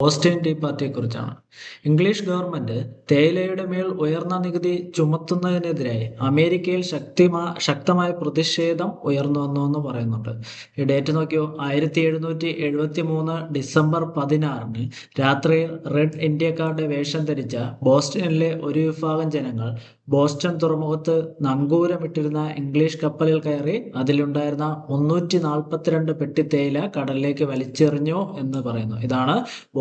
Austin tea പാർട്ടിയെക്കുറിച്ചാണ്. English government തേയിലയുടെ മേൽ ഉയർന്ന നികുതി ചുമത്തുന്നതിനെതിരെ അമേരിക്കയിൽ ശക്തിമാ ശക്തമായ പ്രതിഷേധം ഉയർന്നു വന്നു എന്ന് പറയുന്നുണ്ട്. ഈ ഡേറ്റ് നോക്കിയോ ആയിരത്തി എഴുന്നൂറ്റി എഴുപത്തി മൂന്ന് ഡിസംബർ പതിനാറിന് രാത്രിയിൽ റെഡ് ഇന്ത്യക്കാരുടെ വേഷം ധരിച്ച ബോസ്റ്റണിലെ ഒരു വിഭാഗം ജനങ്ങൾ ബോസ്റ്റൺ തുറമുഖത്ത് നങ്കൂരമിട്ടിരുന്ന ഇംഗ്ലീഷ് കപ്പലിൽ കയറി അതിലുണ്ടായിരുന്ന മുന്നൂറ്റി നാൽപ്പത്തിരണ്ട് പെട്ടി തേയില കടലിലേക്ക് വലിച്ചെറിഞ്ഞു എന്ന് പറയുന്നു. ഇതാണ്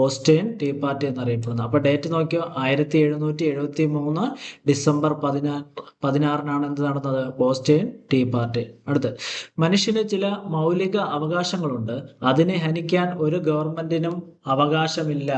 ബോസ്റ്റൺ ടീ പാർട്ടി എന്നറിയപ്പെടുന്നത് അപ്പൊ ഡേറ്റ് നോക്കിയോ? ആയിരത്തി എഴുന്നൂറ്റി എഴുപത്തി മൂന്ന് ഡിസംബർ പതിനാ പതിനാറിനാണ് എന്ത് നടന്നത്? Boston tea party. അടുത്ത്. മനുഷ്യന് ചില മൗലിക അവകാശങ്ങളുണ്ട്. അതിനെ ഹനിക്കാൻ ഒരു ഗവൺമെന്റിനും അവകാശമില്ല.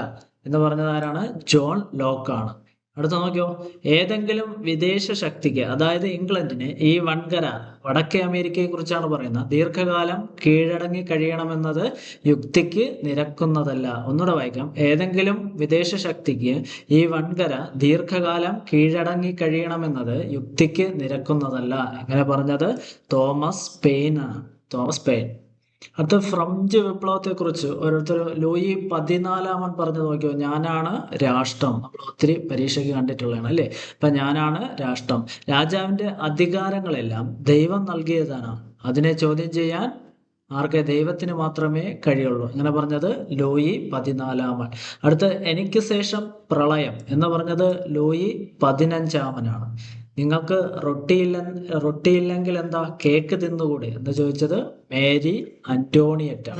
എന്ന് പറഞ്ഞതാരാണ് ജോൺ ലോക്കാണ്. അടുത്ത നോക്കിയോ. ഏതെങ്കിലും വിദേശ ശക്തിക്ക് അതായത് ഇംഗ്ലണ്ടിന് ഈ വൻകര വടക്കേ അമേരിക്കയെ കുറിച്ചാണ് പറയുന്നത്. ദീർഘകാലം കീഴടങ്ങി കഴിയണമെന്നത് യുക്തിക്ക് നിരക്കുന്നതല്ല. ഒന്നുകൂടെ വായിക്കാം. ഏതെങ്കിലും വിദേശ ശക്തിക്ക് ഈ വൻകര ദീർഘകാലം കീഴടങ്ങി കഴിയണമെന്നത് യുക്തിക്ക് നിരക്കുന്നതല്ല. എങ്ങനെ പറഞ്ഞത്? തോമസ് പെയിൻ ആണ് തോമസ് പെയിൻ. അടുത്ത ഫ്രഞ്ച് വിപ്ലവത്തെ കുറിച്ച് ഓരോരുത്തർ ലൂയി പതിനാലാമൻ പറഞ്ഞു നോക്കിയോ? ഞാനാണ് രാഷ്ട്രം. നമ്മൾ ഒത്തിരി പരീക്ഷയ്ക്ക് കണ്ടിട്ടുള്ളതാണ് അല്ലേ? അപ്പൊ ഞാനാണ് രാഷ്ട്രം. രാജാവിന്റെ അധികാരങ്ങളെല്ലാം ദൈവം നൽകിയതാണ്. അതിനെ ചോദ്യം ചെയ്യാൻ ആർക്ക്? ദൈവത്തിന് മാത്രമേ കഴിയുള്ളൂ. ഇങ്ങനെ പറഞ്ഞത് ലൂയി പതിനാലാമൻ. അടുത്ത് എനിക്ക് ശേഷം പ്രളയം എന്ന് പറഞ്ഞത് ലൂയി പതിനഞ്ചാമനാണ്. നിങ്ങൾക്ക് റൊട്ടിയില്ല റൊട്ടിയില്ലെങ്കിൽ എന്താ കേക്ക് തിന്നുകൂടെ? എന്ന് ചോദിച്ചത്? മേരി അന്റോണിയറ്റ്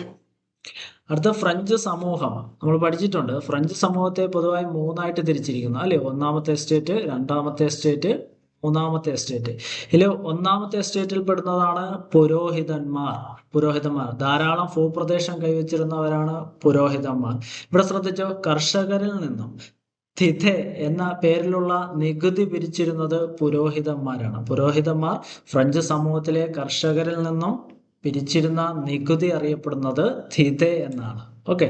അടുത്ത ഫ്രഞ്ച് സമൂഹം. നമ്മൾ പഠിച്ചിട്ടുണ്ട്. ഫ്രഞ്ച് സമൂഹത്തെ പൊതുവായി മൂന്നായിട്ട് തിരിച്ചിരിക്കുന്നു. അല്ലെ? ഒന്നാമത്തെ എസ്റ്റേറ്റ് രണ്ടാമത്തെ എസ്റ്റേറ്റ് മൂന്നാമത്തെ എസ്റ്റേറ്റ് ഇതിൽ ഒന്നാമത്തെ എസ്റ്റേറ്റിൽ പെടുന്നതാണ് പുരോഹിതന്മാർ. പുരോഹിതന്മാർ. ധാരാളം ഭൂപ്രദേശം കൈവച്ചിരുന്നവരാണ് പുരോഹിതന്മാർ. ഇവിടെ ശ്രദ്ധിച്ചോ? കർഷകരിൽ നിന്നും തിഥെ എന്ന പേരിലുള്ള നികുതി പിരിച്ചിരുന്നത് പുരോഹിതന്മാരാണ്. പുരോഹിതന്മാർ ഫ്രഞ്ച് സമൂഹത്തിലെ കർഷകരിൽ നിന്നും പിരിച്ചിരുന്ന നികുതി അറിയപ്പെടുന്നത് തിഥെ എന്നാണ്. ഓക്കെ.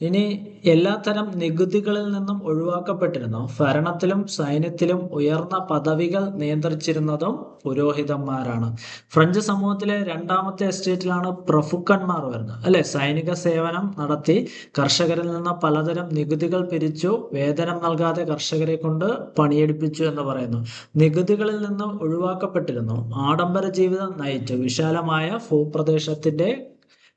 ഇനി എല്ലാത്തരം നികുതികളിൽ നിന്നും ഒഴിവാക്കപ്പെട്ടിരുന്നു. ഭരണത്തിലും സൈന്യത്തിലും ഉയർന്ന പദവികൾ നിയന്ത്രിച്ചിരുന്നതും പുരോഹിതന്മാരാണ്. ഫ്രഞ്ച് സമൂഹത്തിലെ രണ്ടാമത്തെ എസ്റ്റേറ്റിലാണ് പ്രഫുക്കന്മാർ വരുന്നത്. അല്ലെ? സൈനിക സേവനം നടത്തി കർഷകരിൽ നിന്ന് പലതരം നികുതികൾ പിരിച്ചു വേതനം നൽകാതെ കർഷകരെ കൊണ്ട് പണിയെടുപ്പിച്ചു എന്ന് പറയുന്നു. നികുതികളിൽ നിന്നും ഒഴിവാക്കപ്പെട്ടിരുന്നു. ആഡംബര ജീവിതം നയിച്ചു. വിശാലമായ ഭൂപ്രദേശത്തിന്റെ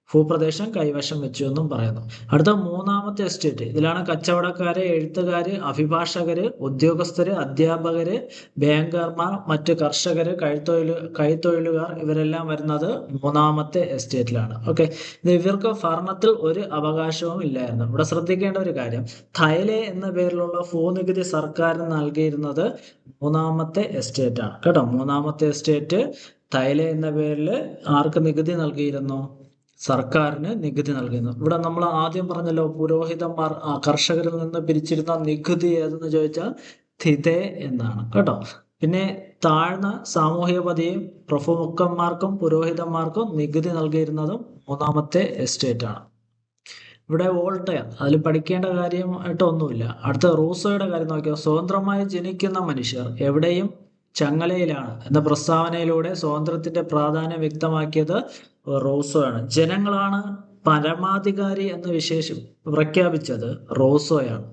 ഭൂപ്രദേശം കൈവശം വെച്ചു എന്നും പറയുന്നു. അടുത്ത മൂന്നാമത്തെ എസ്റ്റേറ്റ് ഇതിലാണ് കച്ചവടക്കാര് എഴുത്തുകാര് അഭിഭാഷകര് ഉദ്യോഗസ്ഥര് അധ്യാപകര് ബാങ്കർമാർ മറ്റ് കർഷകര് കൈത്തൊഴിൽ കൈത്തൊഴിലുകാർ ഇവരെല്ലാം വരുന്നത് മൂന്നാമത്തെ എസ്റ്റേറ്റിലാണ് ഓക്കെ ഇവർക്ക് ഭരണത്തിൽ ഒരു അവകാശവും ഇല്ലായിരുന്നു. ഇവിടെ ശ്രദ്ധിക്കേണ്ട ഒരു കാര്യം തൈലെ എന്ന പേരിലുള്ള ഭൂനികുതി സർക്കാർ നൽകിയിരുന്നത് മൂന്നാമത്തെ എസ്റ്റേറ്റ് ആണ്. കേട്ടോ മൂന്നാമത്തെ എസ്റ്റേറ്റ് തൈല എന്ന പേരിൽ ആർക്ക് നികുതി നൽകിയിരുന്നു? സർക്കാരിന് നികുതി നൽകുന്നു. ഇവിടെ നമ്മൾ ആദ്യം പറഞ്ഞല്ലോ പുരോഹിതന്മാർ കർഷകരിൽ നിന്ന് പിരിച്ചിരുന്ന നികുതി ഏതെന്ന് ചോദിച്ചാൽ തിതേ എന്നാണ്. കേട്ടോ? പിന്നെ താഴ്ന്ന സാമൂഹിക പതിയും പ്രഭുമുഖന്മാർക്കും പുരോഹിതന്മാർക്കും നികുതി നൽകിയിരുന്നതും മൂന്നാമത്തെ എസ്റ്റേറ്റ് ആണ്. ഇവിടെ വോൾട്ടയർ അതിൽ പഠിക്കേണ്ട കാര്യമായിട്ടൊന്നുമില്ല അടുത്ത റൂസോയുടെ കാര്യം നോക്കിയാൽ സ്വതന്ത്രമായി ജനിക്കുന്ന മനുഷ്യർ എവിടെയും ചങ്ങലയിലാണ്. എന്ന പ്രസ്താവനയിലൂടെ സ്വാതന്ത്ര്യത്തിന്റെ പ്രാധാന്യം വ്യക്തമാക്കിയത് റോസോയാണ് ജനങ്ങളാണ് പരമാധികാരി എന്ന് വിശേഷം പ്രഖ്യാപിച്ചത് റോസോയാണ്.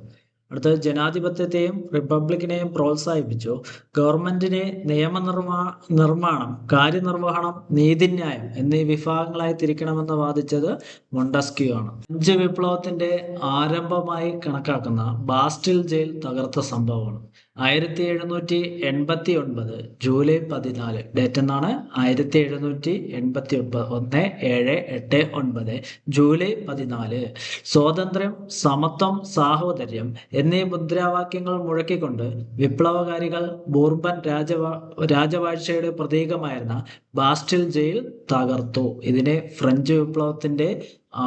അടുത്തത് ജനാധിപത്യത്തെയും റിപ്പബ്ലിക്കിനെയും പ്രോത്സാഹിപ്പിച്ചു. ഗവൺമെന്റിനെ നിയമനിർമ്മാ നിർമ്മാണം കാര്യനിർവഹണം നീതിന്യായം എന്നീ വിഭാഗങ്ങളായി തിരിക്കണമെന്ന് വാദിച്ചത് മൊണ്ടസ്ക്യൂ ആണ്. ഫ്രഞ്ച് വിപ്ലവത്തിന്റെ ആരംഭമായി കണക്കാക്കുന്ന ബാസ്റ്റിൽ ജയിൽ തകർത്ത സംഭവമാണ്. ആയിരത്തി എഴുന്നൂറ്റി എൺപത്തി ഒൻപത് ജൂലൈ പതിനാല് ഡേറ്റ് എന്നാണ്. ആയിരത്തി എഴുന്നൂറ്റി എൺപത്തി ഒൻപത് ഒന്ന് ഏഴ് എട്ട് ഒൻപത് ജൂലൈ പതിനാല്. സ്വാതന്ത്ര്യം സമത്വം സാഹോദര്യം എന്നീ മുദ്രാവാക്യങ്ങൾ മുഴക്കിക്കൊണ്ട് വിപ്ലവകാരികൾ ബൂർബൻ രാജവാ രാജവാഴ്ചയുടെ പ്രതീകമായിരുന്ന ബാസ്റ്റിൽ ജയിൽ തകർത്തു. ഇതിനെ ഫ്രഞ്ച് വിപ്ലവത്തിന്റെ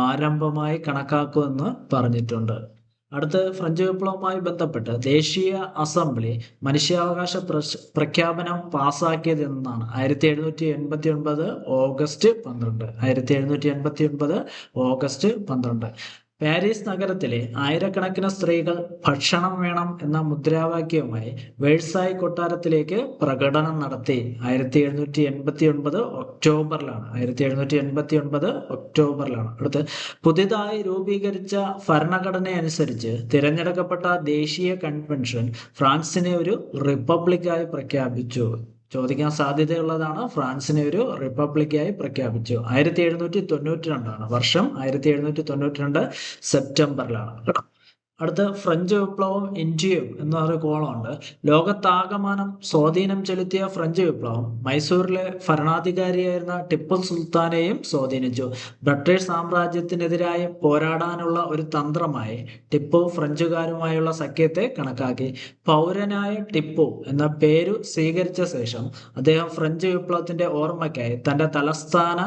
ആരംഭമായി കണക്കാക്കുമെന്ന് പറഞ്ഞിട്ടുണ്ട്. അടുത്ത് ഫ്രഞ്ച് വിപ്ലവവുമായി ബന്ധപ്പെട്ട് ദേശീയ അസംബ്ലി മനുഷ്യാവകാശ പ്രഖ്യാപനം പാസാക്കിയത് എന്നാണ് ആയിരത്തി എഴുന്നൂറ്റി എൺപത്തി ഒൻപത് ഓഗസ്റ്റ് പന്ത്രണ്ട്. ആയിരത്തി എഴുന്നൂറ്റി എൺപത്തി ഒൻപത് ഓഗസ്റ്റ് പന്ത്രണ്ട്. പാരീസ് നഗരത്തിലെ ആയിരക്കണക്കിന് സ്ത്രീകൾ ഭക്ഷണം വേണം എന്ന മുദ്രാവാക്യവുമായി വേഴ്സായി കൊട്ടാരത്തിലേക്ക് പ്രകടനം നടത്തി. ആയിരത്തി എഴുന്നൂറ്റി എൺപത്തി ഒൻപത് ഒക്ടോബറിലാണ്. ആയിരത്തി എഴുന്നൂറ്റി എൺപത്തി ഒൻപത് ഒക്ടോബറിലാണ്. അടുത്ത് പുതിയതായി രൂപീകരിച്ച ഭരണഘടന അനുസരിച്ച് തിരഞ്ഞെടുക്കപ്പെട്ട ദേശീയ കൺവെൻഷൻ ഫ്രാൻസിനെ ഒരു റിപ്പബ്ലിക്കായി പ്രഖ്യാപിച്ചു. ചോദിക്കാൻ സാധ്യതയുള്ളതാണ്. ഫ്രാൻസിനെ ഒരു റിപ്പബ്ലിക്കായി പ്രഖ്യാപിച്ചു. ആയിരത്തി എഴുന്നൂറ്റി തൊണ്ണൂറ്റി രണ്ടാണ് വർഷം ആയിരത്തി എഴുന്നൂറ്റി തൊണ്ണൂറ്റി രണ്ട് സെപ്റ്റംബറിലാണ്. കേട്ടോ അടുത്ത ഫ്രഞ്ച് വിപ്ലവം ഇന്ത്യയും എന്ന ഒരു കോളമുണ്ട്. ലോകത്താകമാനം സ്വാധീനം ചെലുത്തിയ ഫ്രഞ്ച് വിപ്ലവം മൈസൂരിലെ ഭരണാധികാരിയായിരുന്ന ടിപ്പു സുൽത്താനെയും സ്വാധീനിച്ചു. ബ്രിട്ടീഷ് സാമ്രാജ്യത്തിനെതിരായി പോരാടാനുള്ള ഒരു തന്ത്രമായി ടിപ്പു ഫ്രഞ്ചുകാരുമായുള്ള സഖ്യത്തെ കണക്കാക്കി. പൗരനായ ടിപ്പു എന്ന പേരു സ്വീകരിച്ച ശേഷം അദ്ദേഹം ഫ്രഞ്ച് വിപ്ലവത്തിന്റെ ഓർമ്മയ്ക്കായി തന്റെ തലസ്ഥാന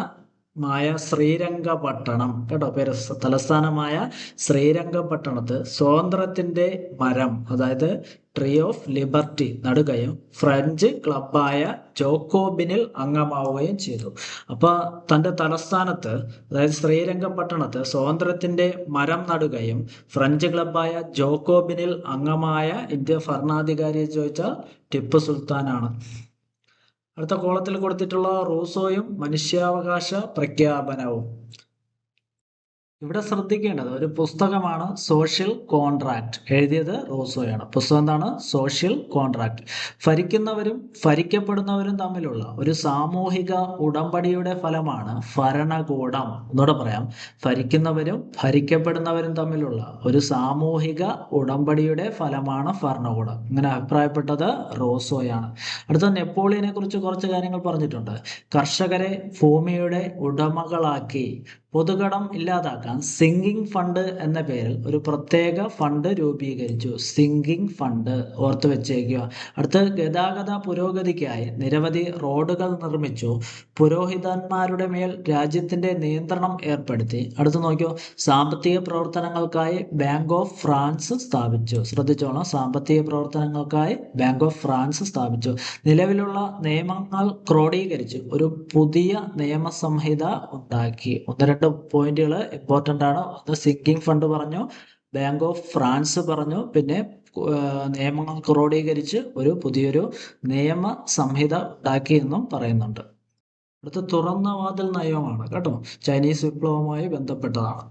മായ ശ്രീരംഗപട്ടണം. കേട്ടോ പേര് തലസ്ഥാനമായ ശ്രീരംഗപട്ടണത്ത് സ്വാതന്ത്ര്യത്തിന്റെ മരം അതായത് ട്രീ ഓഫ് ലിബർട്ടി നടുകയും ഫ്രഞ്ച് ക്ലബായ ജോക്കോബിനിൽ അംഗമാവുകയും ചെയ്തു. അപ്പൊ തന്റെ തലസ്ഥാനത്ത് അതായത് ശ്രീരംഗപട്ടണത്ത് സ്വാതന്ത്ര്യത്തിന്റെ മരം നടുകയും ഫ്രഞ്ച് ക്ലബായ ജോക്കോബിനിൽ അംഗമായ ഇന്ത്യ ഭരണാധികാരിയെ ചോദിച്ചാൽ ടിപ്പു സുൽത്താനാണ്. അടുത്ത കോളത്തിൽ കൊടുത്തിട്ടുള്ള റൂസോയും മനുഷ്യാവകാശ പ്രഖ്യാപനവും. ഇവിടെ ശ്രദ്ധിക്കേണ്ടത് ഒരു പുസ്തകമാണ് സോഷ്യൽ കോൺട്രാക്ട് എഴുതിയത് റോസോയാണ്. പുസ്തകം എന്താണ്? സോഷ്യൽ കോൺട്രാക്ട് ഭരിക്കുന്നവരും ഭരിക്കപ്പെടുന്നവരും തമ്മിലുള്ള ഒരു സാമൂഹിക ഉടമ്പടിയുടെ ഫലമാണ് ഭരണകൂടം. എന്നോട് പറയാം. ഭരിക്കുന്നവരും ഭരിക്കപ്പെടുന്നവരും തമ്മിലുള്ള ഒരു സാമൂഹിക ഉടമ്പടിയുടെ ഫലമാണ് ഭരണകൂടം. ഇങ്ങനെ അഭിപ്രായപ്പെട്ടത് റോസോയാണ്. അടുത്ത നെപ്പോളിയനെ കുറിച്ച് കുറച്ച് കാര്യങ്ങൾ പറഞ്ഞിട്ടുണ്ട്. കർഷകരെ ഭൂമിയുടെ ഉടമകളാക്കി പൊതുകടം ഇല്ലാതാക്കാൻ സിങ്കിങ് ഫണ്ട് എന്ന പേരിൽ ഒരു പ്രത്യേക ഫണ്ട് രൂപീകരിച്ചു. Sinking fund. ഓർത്തു വെച്ചേക്കുക. അടുത്ത് ഗതാഗത പുരോഗതിക്കായി നിരവധി റോഡുകൾ നിർമ്മിച്ചു. പുരോഹിതന്മാരുടെ മേൽ രാജ്യത്തിന്റെ നിയന്ത്രണം ഏർപ്പെടുത്തി. അടുത്ത് നോക്കിയോ. സാമ്പത്തിക പ്രവർത്തനങ്ങൾക്കായി ബാങ്ക് ഓഫ് ഫ്രാൻസ് സ്ഥാപിച്ചു. ശ്രദ്ധിച്ചോളാം. സാമ്പത്തിക പ്രവർത്തനങ്ങൾക്കായി ബാങ്ക് ഓഫ് ഫ്രാൻസ് സ്ഥാപിച്ചു. നിലവിലുള്ള നിയമങ്ങൾ ക്രോഡീകരിച്ചു ഒരു പുതിയ നിയമസംഹിത ഉണ്ടാക്കി. ഒന്ന് രണ്ട് പോയിന്റുകൾ ഇമ്പോർട്ടന്റ് ആണ്. ഒന്ന് സിങ്കിങ് ഫണ്ട് പറഞ്ഞു ബാങ്ക് ഓഫ് ഫ്രാൻസ് പറഞ്ഞു പിന്നെ നിയമങ്ങൾ ക്രോഡീകരിച്ച് ഒരു പുതിയൊരു നിയമ സംഹിത ഉണ്ടാക്കി എന്നും പറയുന്നുണ്ട്. അടുത്ത തുറന്ന വാതിൽ നയമാണ് കേട്ടോ? ചൈനീസ് വിപ്ലവവുമായി ബന്ധപ്പെട്ടതാണ്.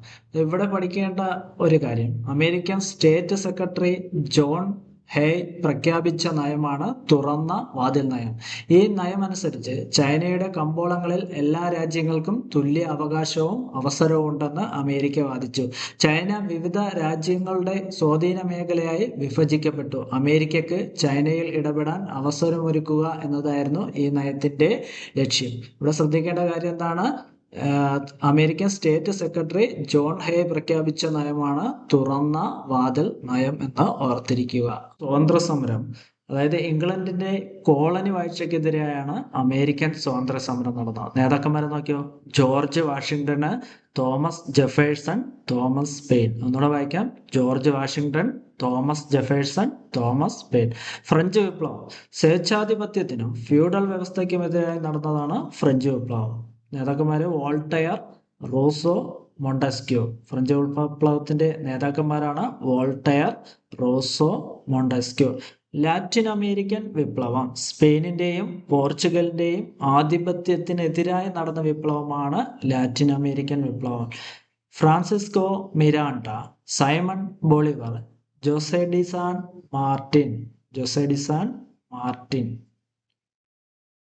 ഇവിടെ പഠിക്കേണ്ട ഒരു കാര്യം American state secretary John Hay പ്രഖ്യാപിച്ച നയമാണ് തുറന്ന വാതിൽ നയം. ഈ നയമനുസരിച്ച് ചൈനയുടെ കമ്പോളങ്ങളിൽ എല്ലാ രാജ്യങ്ങൾക്കും തുല്യ അവകാശവും അവസരവും ഉണ്ടെന്ന് അമേരിക്ക വാദിച്ചു. ചൈന വിവിധ രാജ്യങ്ങളുടെ സ്വാധീന മേഖലയായി വിഭജിക്കപ്പെട്ടു. അമേരിക്കക്ക് ചൈനയിൽ ഇടപെടാൻ അവസരമൊരുക്കുക എന്നതായിരുന്നു ഈ നയത്തിന്റെ ലക്ഷ്യം. ഇവിടെ ശ്രദ്ധിക്കേണ്ട കാര്യം എന്താണ്? American state secretary John Hay പ്രഖ്യാപിച്ച നയമാണ് തുറന്ന വാതിൽ നയം എന്ന് ഓർത്തിരിക്കുക. സ്വാതന്ത്ര്യ സമരം അതായത് ഇംഗ്ലണ്ടിന്റെ കോളനി വാഴ്ചക്കെതിരെയാണ് അമേരിക്കൻ സ്വാതന്ത്ര്യ സമരം നടന്നത്. നേതാക്കന്മാരെ നോക്കിയോ? George Washington Thomas Jefferson Thomas Paine. ഒന്നുകൂടെ വായിക്കാം. George Washington Thomas Jefferson Thomas Paine. French വിപ്ലവം സ്വേച്ഛാധിപത്യത്തിനും ഫ്യൂഡൽ വ്യവസ്ഥയ്ക്കുമെതിരായി നടന്നതാണ് ഫ്രഞ്ച് വിപ്ലവം. നേതാക്കന്മാര് വോൾട്ടയർ റോസോ മോണ്ടാസ്ക്യോ. ഫ്രഞ്ച് വിപ്ലവത്തിന്റെ നേതാക്കന്മാരാണ് Voltaire Rousseau Montesquieu. Latin American വിപ്ലവം. സ്പെയിനിന്റെയും പോർച്ചുഗലിന്റെയും ആധിപത്യത്തിനെതിരായി നടന്ന വിപ്ലവമാണ് ലാറ്റിൻ അമേരിക്കൻ വിപ്ലവം. Francisco Miranda Simon Bolivar Jose de San Martin Jose de San Martin.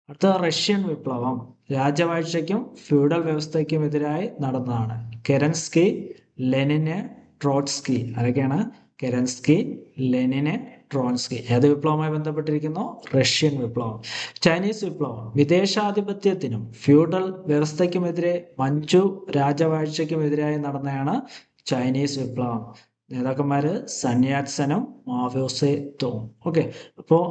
അടുത്ത റഷ്യൻ വിപ്ലവം. രാജവാഴ്ചയ്ക്കും ഫ്യൂഡൽ വ്യവസ്ഥയ്ക്കും എതിരായി നടന്നതാണ്. Kerensky Lenin Trotsky. ആരൊക്കെയാണ്? കെരൻസ്കി ലെനിന് ട്രോൺസ്കി ഏത് വിപ്ലവവുമായി ബന്ധപ്പെട്ടിരിക്കുന്നു? റഷ്യൻ വിപ്ലവം. ചൈനീസ് വിപ്ലവം. വിദേശാധിപത്യത്തിനും ഫ്യൂഡൽ വ്യവസ്ഥയ്ക്കുമെതിരെ മഞ്ചു രാജവാഴ്ചയ്ക്കുമെതിരായി നടന്നതാണ് ചൈനീസ് വിപ്ലവം. നേതാക്കന്മാര് സന്യാസനും മാവോസെ തോം ഓക്കെ. അപ്പോൾ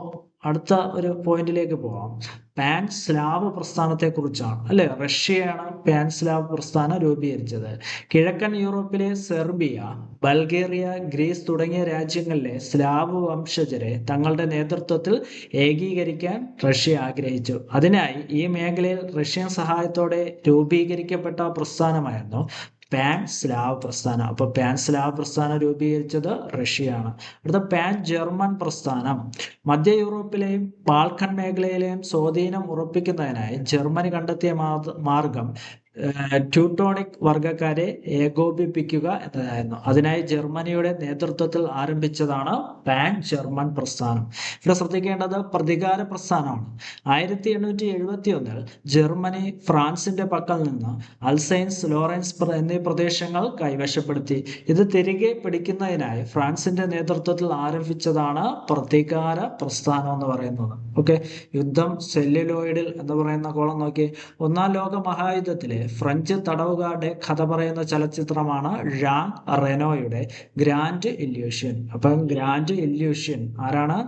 അടുത്ത ഒരു പോയിന്റിലേക്ക് പോകാം പാൻ സ്ലാവ് പ്രസ്ഥാനത്തെ കുറിച്ചാണ് അല്ലെ? റഷ്യയാണ് പാൻ സ്ലാവ് പ്രസ്ഥാനം രൂപീകരിച്ചത്. കിഴക്കൻ യൂറോപ്പിലെ സെർബിയ ബൾഗേറിയ ഗ്രീസ് തുടങ്ങിയ രാജ്യങ്ങളിലെ സ്ലാവ് വംശജരെ തങ്ങളുടെ നേതൃത്വത്തിൽ ഏകീകരിക്കാൻ റഷ്യ ആഗ്രഹിച്ചു. അതിനായി ഈ മേഖലയിൽ റഷ്യൻ സഹായത്തോടെ രൂപീകരിക്കപ്പെട്ട പ്രസ്ഥാനമായിരുന്നു പാൻ സ്ലാവ് പ്രസ്ഥാനം. അപ്പൊ പാൻ സ്ലാവ് പ്രസ്ഥാനം രൂപീകരിച്ചത് റഷ്യയാണ്. അടുത്ത പാൻ ജർമ്മൻ പ്രസ്ഥാനം. മധ്യ യൂറോപ്പിലെയും പാൽക്കൻ മേഖലയിലെയും സ്വാധീനം ഉറപ്പിക്കുന്നതിനായി ജർമ്മനി കണ്ടെത്തിയ മാർഗം ട്യൂട്ടോണിക് വർഗക്കാരെ ഏകോപിപ്പിക്കുക എന്നതായിരുന്നു. അതിനായി ജർമ്മനിയുടെ നേതൃത്വത്തിൽ ആരംഭിച്ചതാണ് പാൻ ജർമ്മൻ പ്രസ്ഥാനം. ഇവിടെ ശ്രദ്ധിക്കേണ്ടത് പ്രതികാര പ്രസ്ഥാനമാണ്. ആയിരത്തി എണ്ണൂറ്റി എഴുപത്തി ഒന്നിൽ ജർമ്മനി ഫ്രാൻസിന്റെ പക്കൽ നിന്ന് അൽസൈൻസ് ലോറൻസ് എന്നീ പ്രദേശങ്ങൾ കൈവശപ്പെടുത്തി. ഇത് തിരികെ പിടിക്കുന്നതിനായി ഫ്രാൻസിന്റെ നേതൃത്വത്തിൽ ആരംഭിച്ചതാണ് പ്രതികാര പ്രസ്ഥാനം എന്ന് പറയുന്നത്. ഓക്കെ? യുദ്ധം സെല്ലുലോയിഡിൽ എന്ന് പറയുന്ന കോളം നോക്കി ഒന്നാം ലോക മഹായുദ്ധത്തിലെ ഫ്രഞ്ച് തടവുകാരുടെ കഥ പറയുന്ന ചലച്ചിത്രമാണ് ഴാങ് റെനോയുടെ ഗ്രാൻഡ് എല്യൂഷ്യൻ. അപ്പം ഗ്രാൻഡ് എല്യൂഷ്യൻ ആരാണ്?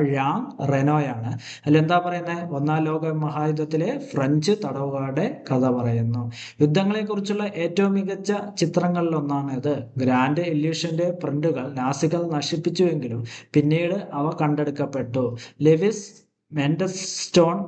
ഴാങ് റെനോയാണ്. അല്ല എന്താ പറയുന്നത് ഒന്നാം ലോക മഹായുദ്ധത്തിലെ ഫ്രഞ്ച് തടവുകാരുടെ കഥ പറയുന്നു. യുദ്ധങ്ങളെക്കുറിച്ചുള്ള ഏറ്റവും മികച്ച ചിത്രങ്ങളിലൊന്നാണ് ഇത്. ഗ്രാൻഡ് ഇല്യൂഷന്റെ പ്രിന്റുകൾ നാസികൾ നശിപ്പിച്ചുവെങ്കിലും പിന്നീട് അവ കണ്ടെടുക്കപ്പെട്ടു. ലെവിസ് മെൻഡസ്റ്റോൺ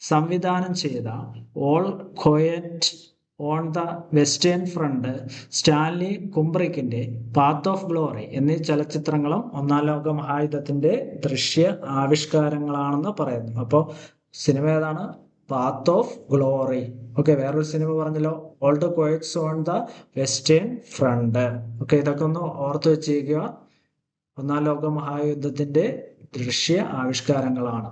സംവിധാനം ചെയ്ത all quiet on the western front Stanley കുംബ്രിക്കിന്റെ path of glory എന്നീ ചലച്ചിത്രങ്ങളും ഒന്നാം ലോക മഹായുദ്ധത്തിന്റെ ദൃശ്യ ആവിഷ്കാരങ്ങളാണെന്ന് പറയുന്നു. അപ്പോൾ സിനിമ ഏതാണ്? Path of glory. ഓക്കെ വേറൊരു സിനിമ പറഞ്ഞല്ലോ. Old quiets on the western front. Okay ഇതൊക്കെ ഒന്ന് ഓർത്ത് വെച്ചിരിക്കുക. ഒന്നാം ലോക മഹായുദ്ധത്തിന്റെ ദൃശ്യ ആവിഷ്കാരങ്ങളാണ്.